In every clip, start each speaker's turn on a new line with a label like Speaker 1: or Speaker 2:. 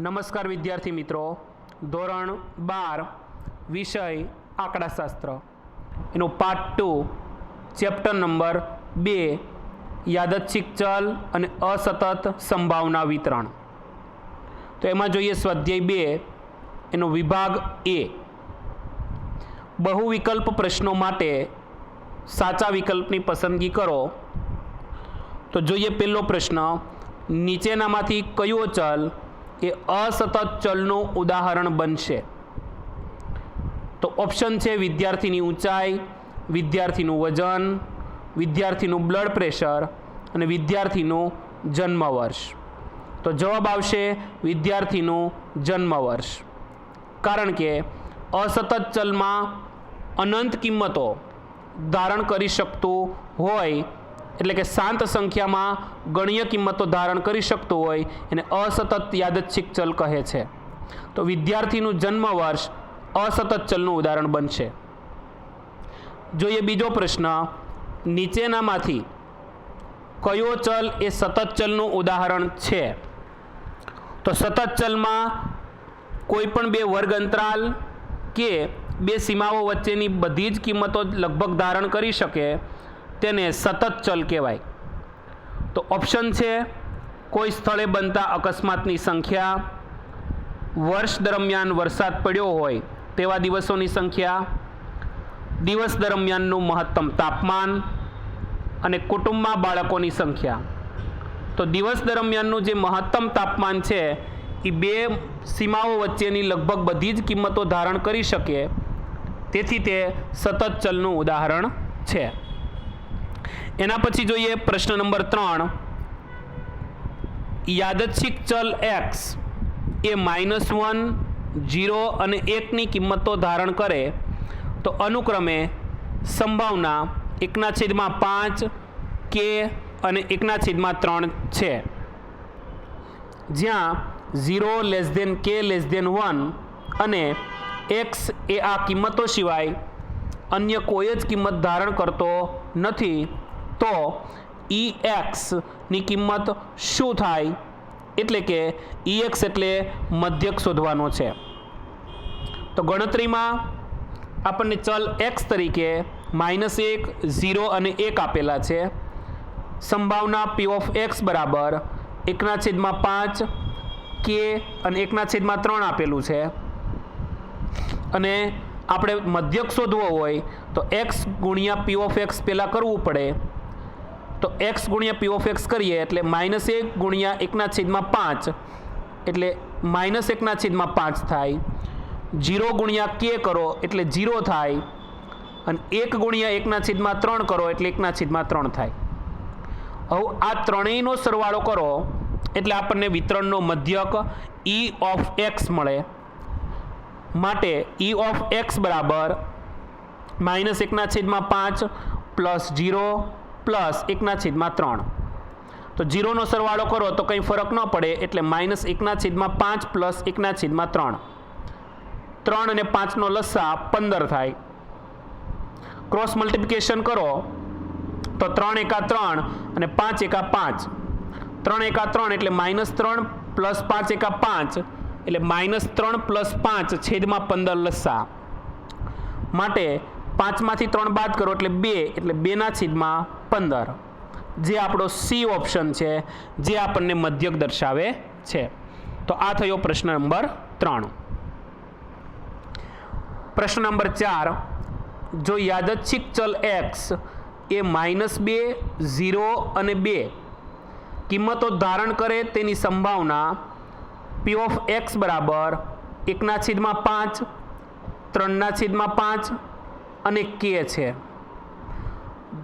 Speaker 1: નમસ્કાર વિદ્યાર્થી મિત્રો. ધોરણ બાર, વિષય આંકડાશાસ્ત્ર. એનો પાર્ટ ટુ ચેપ્ટર નંબર બે, યાદચ્છિક ચલ અને અસતત સંભાવના વિતરણ. તો એમાં જોઈએ સ્વાધ્યાય બે, એનો વિભાગ એ. બહુ વિકલ્પ પ્રશ્નો માટે સાચા વિકલ્પની પસંદગી કરો. તો જોઈએ પહેલો પ્રશ્ન, નીચેનામાંથી કયો ચલ એ અસતત ચલનું ઉદાહરણ બનશે. તો ઓપ્શન છે વિદ્યાર્થીની ઊંચાઈ, વિદ્યાર્થીનું વજન, વિદ્યાર્થીનું બ્લડ પ્રેશર અને વિદ્યાર્થીનું જન્મ વર્ષ તો જવાબ આવશે વિદ્યાર્થીનું જન્મ વર્ષ કારણ કે અસતત ચલમાં અનંત કિંમતો ધારણ કરી શકતું હોય એટલે કે શાંત સંખ્યામાં ગણ્ય કિંમતો ધારણ કરી શકતું હોય એને અસતત યાદચ્છિક ચલ કહે છે. તો વિદ્યાર્થીનું જન્મ વર્ષ અસતત ચલનું ઉદાહરણ બનશે. જોઈએ બીજો પ્રશ્ન, નીચેનામાંથી કયો ચલ એ સતત ચલનું ઉદાહરણ છે? તો સતત ચલમાં કોઈ પણ બે વર્ગ અંતરાલ કે બે સીમાઓ વચ્ચેની બધી જ કિંમતો લગભગ ધારણ કરી શકે. તેને સતત ચલ કહેવાય. તો ઓપ્શન છે, કોઈ સ્થળે બનતા અકસ્માતની સંખ્યા. વર્ષ દરમિયાન વરસાદ પડ્યો હોય તેવા દિવસોની સંખ્યા. દિવસ દરમિયાનનું મહત્તમ તાપમાન અને કુટુંબમાં બાળકોની સંખ્યા. તો દિવસ દરમિયાનનું જે મહત્તમ તાપમાન છે એ બે સીમાઓ વચ્ચેની લગભગ બધી જ કિંમતો ધારણ કરી શકે. તેથી તે સતત ચલનું ઉદાહરણ છે. એના પછી જોઈએ પ્રશ્ન નંબર ત્રણ. યાદચ્છિક ચલ એક્સ એ માઇનસ વન જીરો અને એકની કિંમતો ધારણ કરે તો અનુક્રમે સંભાવના એકના છેદમાં પાંચ કે અને એકના છેદમાં ત્રણ છે. જ્યાં ઝીરો લેસ દેન કે લેસ દેન વન અને એક્સ એ આ કિંમતો સિવાય અન્ય કોઈ જ કિંમત ધારણ કરતો નથી. તો ઈ એક્સની કિંમત શું થાય? એટલે કે ઈ એક્સ એટલે મધ્યક શોધવાનો છે. તો ગણતરીમાં આપણને ચલ એક્સ તરીકે માઇનસ એક, ઝીરો અને એક આપેલા છે. સંભાવના પી ઓફ એક્સ બરાબર એકના છેદમાં પાંચ કે અને એકના છેદમાં ત્રણ આપેલું છે. અને આપણે મધ્યક શોધવો હોય તો એક્સ ગુણ્યા પી ઓફ એક્સ પહેલાં કરવું પડે. તો એક્સ ગુણ્યા પી ઓફ એક્સ કરીએ એટલે માઇનસ એક ગુણ્યા એકના છેદમાં પાંચ. એટલે માઇનસ એકના છેદમાં પાંચ થાય. જીરો ગુણ્યા કે કરો એટલે જીરો થાય. અને એક ગુણ્યા એકના છેદમાં ત્રણ કરો એટલે એકના છેદમાં ત્રણ થાય. હવે આ ત્રણેયનો સરવાળો કરો એટલે આપણને વિતરણનો મધ્યક ઈ ઓફ એક્સ મળે. માટે ઈ ઓફ એક્સ બરાબર માઇનસ એકના છેદમાં પાંચ પ્લસ જીરો પ્લસ એકના છેદમાં ત્રણ. તો જીરોનો સરવાળો કરો તો કંઈ ફરક ન પડે એટલે માઇનસ એકના છેદમાં પાંચ પ્લસ એકના છેદમાં ત્રણ. ત્રણ અને પાંચનો લસ્સા પંદર થાય. ક્રોસ મલ્ટિપ્લિકેશન કરો તો ત્રણ એકા ત્રણ અને પાંચ એકા પાંચ. ત્રણ એકા ત્રણ એટલે માઇનસ ત્રણ પ્લસ પાંચ એકા પાંચ એટલે માઇનસ ત્રણ પ્લસ પાંચ છેદમાં પંદર લસ્સા માટે પાંચમાંથી ત્રણ બાદ કરો એટલે બે, એટલે બેના છેદમાં પંદર. જે આપણો સી ઓપ્શન છે, જે આપણને મધ્યક દર્શાવે છે. તો આ થયો પ્રશ્ન નંબર ત્રણ. પ્રશ્ન નંબર ચાર, જો યાદચ્છિક ચલ એક્સ એ માઇનસ બે, ઝીરો અને બે, કિંમતો ધારણ કરે તેની સંભાવના પી ઓફ એક્સ બરાબર એકના છેદમાં પાંચ, ત્રણના છેદમાં પાંચ અને કે છે.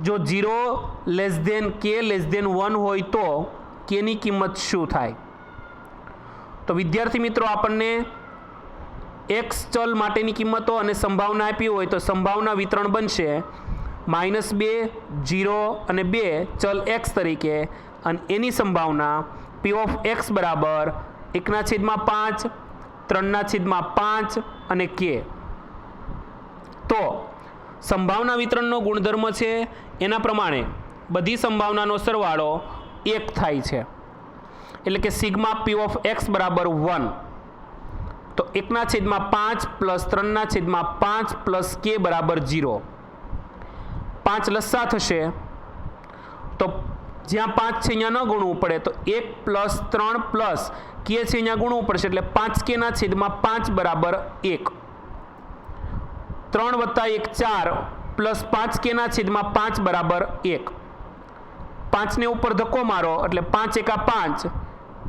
Speaker 1: જો ઝીરો લેસ દેન કે લેસ દેન વન હોય તો કેની કિંમત શું થાય? તો વિદ્યાર્થી મિત્રો, આપણને એક્સ ચલ માટેની કિંમતો અને સંભાવના આપી હોય તો સંભાવના વિતરણ બનશે માઇનસ બે જીરો અને બે ચલ એક્સ તરીકે અને એની સંભાવના પી ઓફ એક્સ બરાબર એકના છેદમાં પાંચ, ત્રણના છેદમાં પાંચ અને કે તો સંભાવના વિતરણનો ગુણધર્મ છે એના પ્રમાણે બધી સંભાવનાનો સરવાળો એક થાય છે. એટલે કે સિગ્મા પી ઓફ એક્સ બરાબર વન. તો એકના છેદમાં પાંચ પ્લસ ત્રણના છેદમાં પાંચ પ્લસ કે બરાબર જીરો પાંચ લસ્સા થશે. તો જ્યાં પાંચ છે અહીંયા ન ગુણવું પડે તો એક પ્લસ ત્રણ પ્લસ કે છે અહીંયા ગુણવું પડશે. એટલે પાંચ કેના છેદમાં પાંચ બરાબર એક. ત્રણ વત્તા એક ચાર પ્લસ પાંચ કેના છેદમાં પાંચ બરાબર એક. પાંચને ઉપર ધક્કો મારો એટલે પાંચ એકા પાંચ,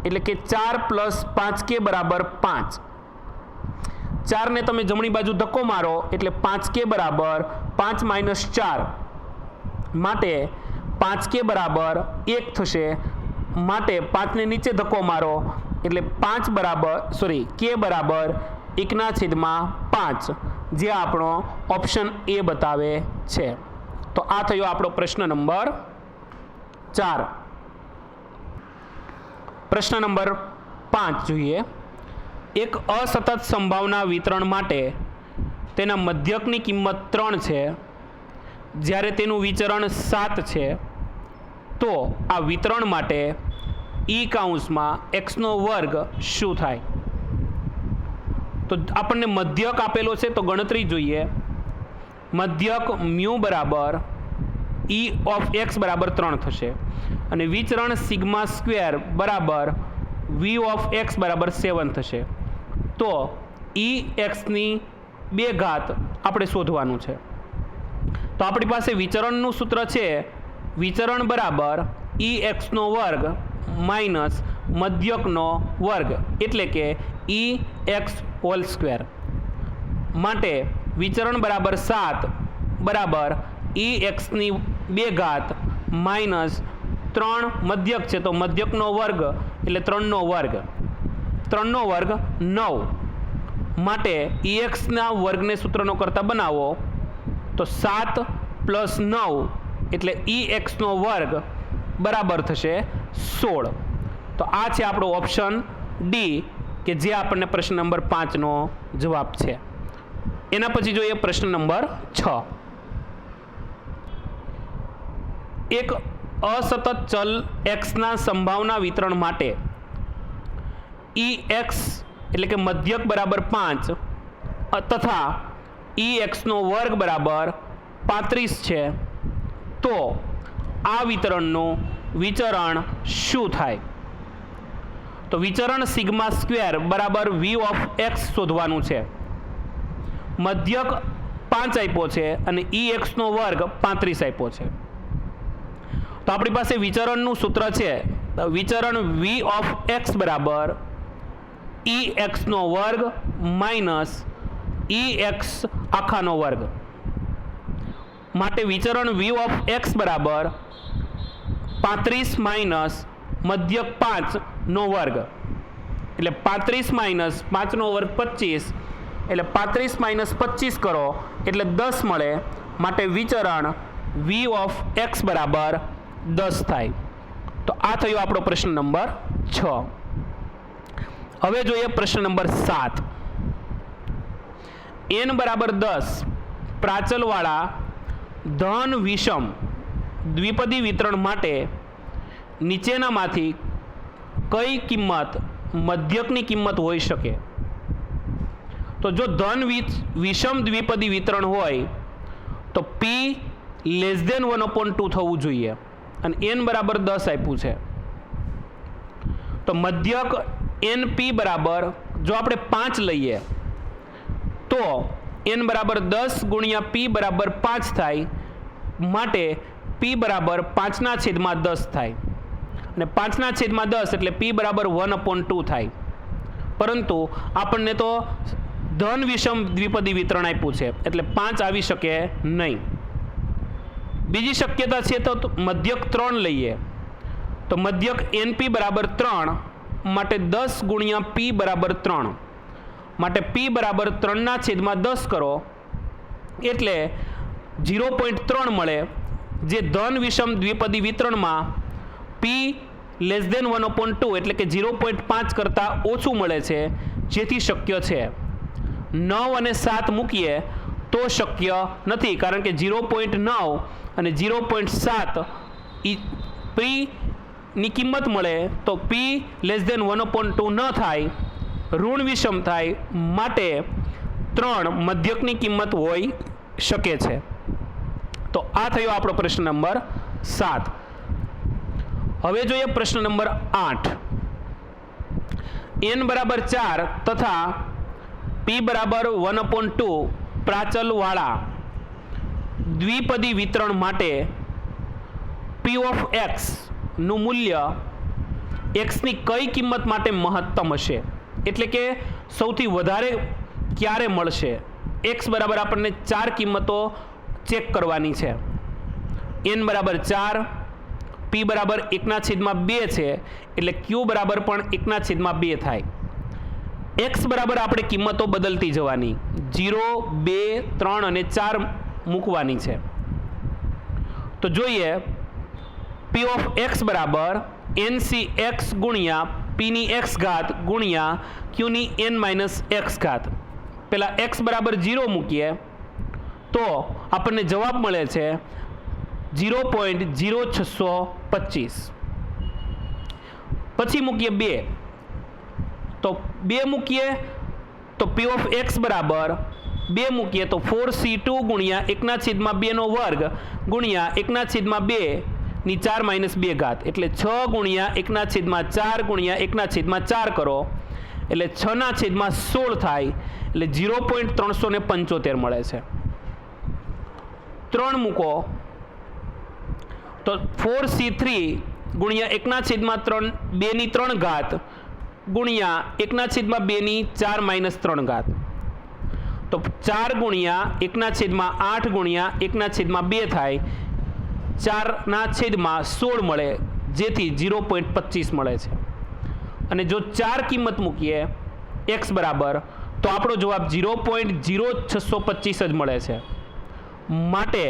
Speaker 1: એટલે કે ચાર પ્લસ પાંચ કે બરાબર પાંચ. ચારને તમે જમણી બાજુ ધક્કો મારો એટલે પાંચ કે બરાબર પાંચ માઇનસ ચાર. માટે પાંચ કે બરાબર એક થશે. માટે પાંચને નીચે ધક્કો મારો એટલે પાંચ બરાબર સોરી કે બરાબર એકના છેદમાં પાંચ. જે આપણો ઓપ્શન એ બતાવે છે. તો આ થયો આપણો પ્રશ્ન નંબર ચાર. પ્રશ્ન નંબર પાંચ જોઈએ. એક અસતત સંભાવના વિતરણ માટે તેના મધ્યકની કિંમત ત્રણ છે. જ્યારે તેનું વિચરણ સાત છે, તો આ વિતરણ માટે ઈ કાઉન્સમાં એક્સનો વર્ગ શું થાય? તો આપણને મધ્યક આપેલો છે, તો ગણતરી જોઈએ. મધ્યક મ્યુ બરાબર ઈ ઓફ એક્સ બરાબર ત્રણ થશે. અને વિચરણ સિગ્મા સ્ક્વેર બરાબર વી ઓફ એક્સ બરાબર સેવન થશે. તો ઈ એક્સની બે ઘાત આપણે શોધવાનું છે. તો આપણી પાસે વિચરણનું સૂત્ર છે, વિચરણ બરાબર ઈ એક્સનો વર્ગ માઇનસ મધ્યકનો વર્ગ. એટલે કે ઈ એક્સ હોલ સ્ક્વેર માટે વિચરણ બરાબર સાત બરાબર ઈ એક્સની બે ઘાત માઇનસ ત્રણ મધ્યક છે. તો મધ્યકનો વર્ગ એટલે ત્રણનો વર્ગ. ત્રણનો વર્ગ નવ. માટે ઈ એક્સના વર્ગને સૂત્રનો કરતાં બનાવો તો સાત પ્લસ નવ એટલે ઈ એક્સનો વર્ગ બરાબર થશે સોળ. તો આ છે આપણો ઓપ્શન ડી. કે જે આપણને પ્રશ્ન નંબર પાંચનો જવાબ છે. એના પછી જોઈએ પ્રશ્ન નંબર છ. એક અસતત ચલ એક્સના સંભાવના વિતરણ માટે ઈ એક્સ એટલે કે મધ્યક બરાબર પાંચ તથા ઈ એક્સનો વર્ગ બરાબર પાંત્રીસ છે. તો આ વિતરણનું વિચરણ શું થાય? તો વિચરણ સિગ્મા સ્ક્વેર બરાબર વી ઓફ એક્સ શોધવાનું છે. મધ્યક પાંચ આપ્યો છે અને ઈ એક્સનો વર્ગ પાંત્રીસ આપ્યો છે. તો આપણી પાસે વિચરણનું સૂત્ર છે. વિચરણ વી ઓફ એક્સ બરાબર ઈ એક્સનો વર્ગ માઇનસ ઈ એક્સ આખાનો વર્ગ. માટે વિચરણ વી ઓફ એક્સ બરાબર પાંત્રીસ માઇનસ મધ્યક પાંચનો વર્ગ. એટલે પાંત્રીસ માઇનસ પાંચનો વર્ગ પચીસ. એટલે પાંત્રીસ માઇનસ પચીસ કરો, એટલે દસ મળે. માટે વિચરણ વી ઓફ એક્સ બરાબર દસ થાય. તો આ થયો આપણો પ્રશ્ન નંબર છ. હવે જોઈએ પ્રશ્ન નંબર સાત. એન બરાબર દસ, પ્રાચલવાળા ધન વિષમ દ્વિપદી વિતરણ માટે નીચેનામાંથી કઈ કિંમત, મધ્યકની કિંમત હોઈ શકે? તો જો ધન વિષમ દ્વિપદી વિતરણ હોય, તો p less than one upon two થવું જોઈએ. અને એન બરાબર દસ આપ્યું છે. તો મધ્યક એન પી બરાબર, જો આપણે પાંચ લઈએ, તો એન બરાબર દસ ગુણ્યા પી બરાબર પાંચ થાય, માટે પી બરાબર પાંચના છેદમાં દસ થાય. અને પાંચના છેદમાં દસ એટલે પી બરાબર વન અપોન ટુ થાય. પરંતુ આપણને તો ધન વિષમ દ્વિપદી વિતરણ આપ્યું છે, એટલે પાંચ આવી શકે નહીં. બીજી શક્યતા છે તો મધ્યક ત્રણ લઈએ. તો મધ્યક એનપી બરાબર ત્રણ માટે દસ ગુણ્યા પી બરાબર ત્રણ. માટે પી બરાબર ત્રણના છેદમાં દસ કરો, એટલે ઝીરો પોઈન્ટ ત્રણ મળે. જે ધન વિષમ દ્વિપદી વિતરણમાં p less than one upon two એટલે કે ઝીરો પોઈન્ટ પાંચ કરતાં ઓછું મળે છે, જેથી શક્ય છે. નવ અને સાત મૂકીએ તો શક્ય નથી, કારણ કે ઝીરો પોઈન્ટ નવ અને ઝીરો પોઈન્ટ સાત ઈ પ્રી ની કિંમત મળે તો p less than one upon two ન થાય, ઋણ વિષમ થાય માટે ત્રણ મધ્યકની કિંમત હોઈ શકે છે. તો આ થયો આપણો પ્રશ્ન નંબર સાત. હવે જોઈએ પ્રશ્ન નંબર આઠ. એન બરાબર ચાર તથા પી બરાબર વન અપોન ટુ પ્રાચલવાળા દ્વિપદી વિતરણ માટે પી ઓફ એક્સનું મૂલ્ય એક્સની કઈ કિંમત માટે મહત્તમ હશે? એટલે કે સૌથી વધારે ક્યારે મળશે? એક્સ બરાબર આપણને ચાર કિંમતો ચેક કરવાની છે. એન બરાબર ચાર પી બરાબર એકના છેદમાં બે છે, એટલે ક્યુ બરાબર પણ એકના છેદમાં બે થાય. એક્સ બરાબર આપણે કિંમતો બદલતી જવાની. જીરો બે, ત્રણ અને ચાર મૂકવાની છે. તો જોઈએ પી ઓફ એક્સ બરાબર એન સી એક્સ ગુણ્યા પીની એક્સ ઘાત ગુણ્યા ક્યુની એન માઇનસ એક્સ ઘાત. પહેલાં એક્સ બરાબર જીરો મૂકીએ. તો આપણને જવાબ મળે છે જીરો પોઈન્ટ જીરો છસો પચીસ. પછી મૂકીએ બે. તો બે મૂકીએ તો પી ઓફ એક્સ બરાબર. બે મૂકીએ તો ફોર સી ટુ ગુણ્યા એકના છેદમાં બેનો વર્ગ ગુણ્યા એકના છેદમાં બે ની ચાર માઇનસ બે ઘાત. એટલે છ ગુણ્યા એકના છેદમાં ચાર ગુણ્યા એકના છેદમાં ચાર કરો. એટલે છના છેદમાં સોળ થાય. એટલે ઝીરો પોઈન્ટ ત્રણસો ને પંચોતેર મળે છે. ત્રણ મૂકો. તો ફોર સી થ્રી ગુણ્યા એકના છેદમાં ત્રણ, બેની ત્રણ ઘાત ગુણ્યા એકના છેદમાં બેની ચાર માઇનસ ત્રણ ઘાત. તો ચાર ગુણ્યા એકના છેદમાં આઠ ગુણ્યા એકના છેદમાં બે થાય. ચારના છેદમાં સોળ મળે, જેથી ઝીરો પોઈન્ટ પચીસ મળે છે. અને જો ચાર કિંમત મૂકીએ, એક્સ બરાબર, તો આપણો જવાબ ઝીરો પોઈન્ટ ઝીરો છસો પચીસ જ મળે છે. માટે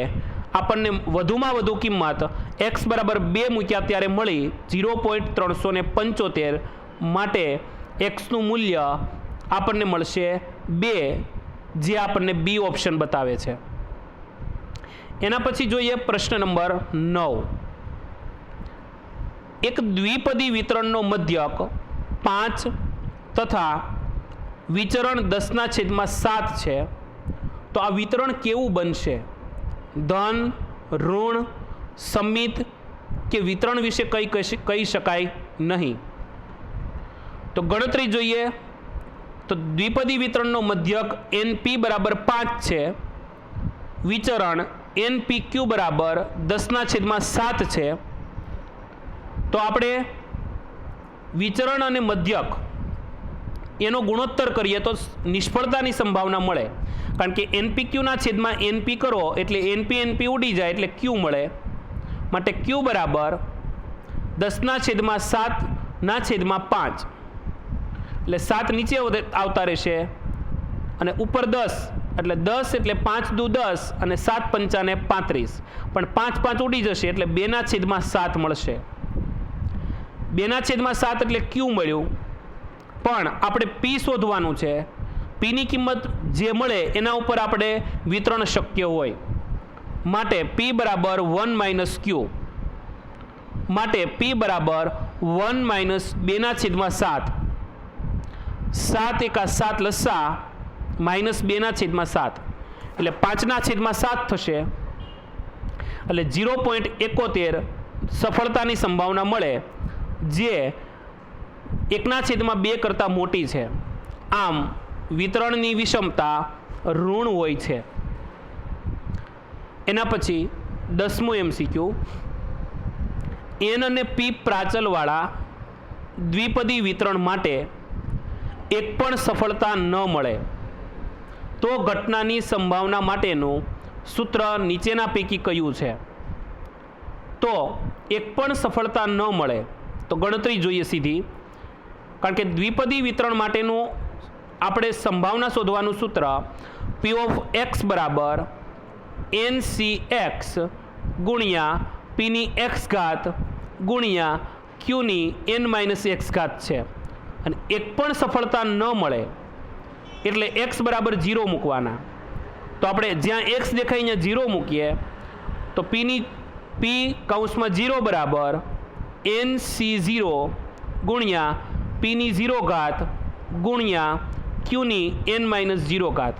Speaker 1: આપણને વધુમાં વધુ કિંમત એક્સ બરાબર બે મૂક્યા ત્યારે મળી ઝીરો પોઈન્ટ ત્રણસો પંચોતેર માટે એક્સનું મૂલ્ય આપણને મળશે બે, જે આપણને બી ઓપ્શન બતાવે છે. એના પછી જોઈએ પ્રશ્ન નંબર નવ. એક દ્વિપદી વિતરણનો મધ્યક પાંચ તથા વિચરણ દસના છેદમાં સાત છે. તો આ વિતરણ કેવું બનશે? ધન, ઋણ સમિત કે વિતરણ વિશે કંઈ કહી શકાય નહીં. તો ગણતરી જોઈએ. તો દ્વિપદી વિતરણનો મધ્યક એનપી બરાબર પાંચ છે. વિચરણ એનપી ક્યુ બરાબર દસના છેદમાં સાત છે. તો આપણે વિચરણ અને મધ્યક એનો ગુણોત્તર કરીએ તો નિષ્ફળતાની સંભાવના મળે. કારણ કે એનપી ક્યુના છેદમાં એનપી કરો એટલે એનપી એનપી ઉડી જાય એટલે ક્યુ મળે. માટે ક્યુ બરાબર દસના છેદમાં સાતના છેદમાં પાંચ. એટલે સાત નીચે આવતા રહેશે. અને ઉપર દસ, એટલે દસ એટલે પાંચ દુ દસ અને સાત પંચાને પાંત્રીસ. પણ પાંચ પાંચ ઉડી જશે એટલે બેના છેદમાં સાત મળશે. બેના છેદમાં સાત એટલે ક્યુ મળ્યું. પણ આપણે પી શોધવાનું છે. પીની કિંમત જે મળે એના ઉપર આપણે વિતરણ શક્ય હોય. માટે પી બરાબર વન માઇનસ ક્યુ માટે પી બરાબર વન માઇનસ બેના છેદમાં સાત. સાત એકા સાત લસા માઇનસ બેના છેદમાં સાત. એટલે પાંચના છેદમાં સાત થશે. એટલે ઝીરો પોઈન્ટ એકોતેર સફળતાની સંભાવના મળે, જે એકના છેદમાં બે કરતાં મોટી છે. આમ વિતરણની વિષમતા ઋણ હોય છે. એના પછી દસમું એમસીક્યુ એન અને પી પ્રાચલવાળા દ્વિપદી વિતરણ માટે એક પણ સફળતા ન મળે. તો ઘટનાની સંભાવના માટેનું સૂત્ર નીચેના પૈકી કયું છે? તો એક પણ સફળતા ન મળે. તો ગણતરી જોઈએ સીધી. કારણ કે દ્વિપદી વિતરણ માટેનું આપણે સંભાવના શોધવાનું સૂત્ર પી ઓફ એક્સ બરાબર એન સી એક્સ ગુણ્યા પીની એક્સ ઘાત ગુણ્યા ક્યુની એન માઇનસ એક્સ ઘાત છે. અને એક પણ સફળતા ન મળે, એટલે એક્સ બરાબર જીરો મૂકવાના. તો આપણે જ્યાં એક્સ દેખાય અહીંયા જીરો મૂકીએ, તો પીની પી કૌંસમાં જીરો બરાબર એન સી ઝીરો ગુણ્યા પીની ઝીરો ઘાત ગુણ્યા ક્યુની એન માઇનસ ઝીરો ઘાત.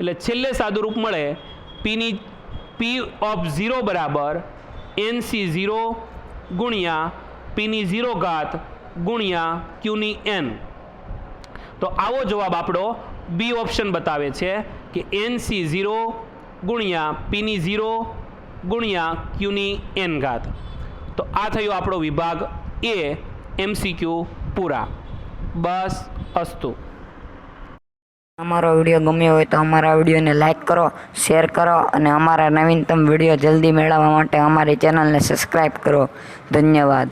Speaker 1: એટલે છેલ્લે સાદુરૂપ મળે પીની પી ઓફ ઝીરો બરાબર એન સી ઝીરો ગુણ્યા પીની ઝીરો ઘાત ગુણ્યા ક્યુની એન તો આવો જવાબ આપણો બી ઓપ્શન બતાવે છે કે એન સી ઝીરો ગુણ્યા પીની ઝીરો ગુણ્યા ક્યુની એન ઘાત. તો આ થયો આપણો વિભાગ એ એમસીક્યુ પૂરા. બસ, અસ્તુ.
Speaker 2: અમારો વીડિયો ગમ્યો હોય તો અમારા વિડીયોને લાઇક કરો, શેર કરો અને અમારા નવીનતમ વીડિયો જલ્દી મેળવવા માટે અમારી ચેનલને સબસ્ક્રાઈબ કરો. ધન્યવાદ.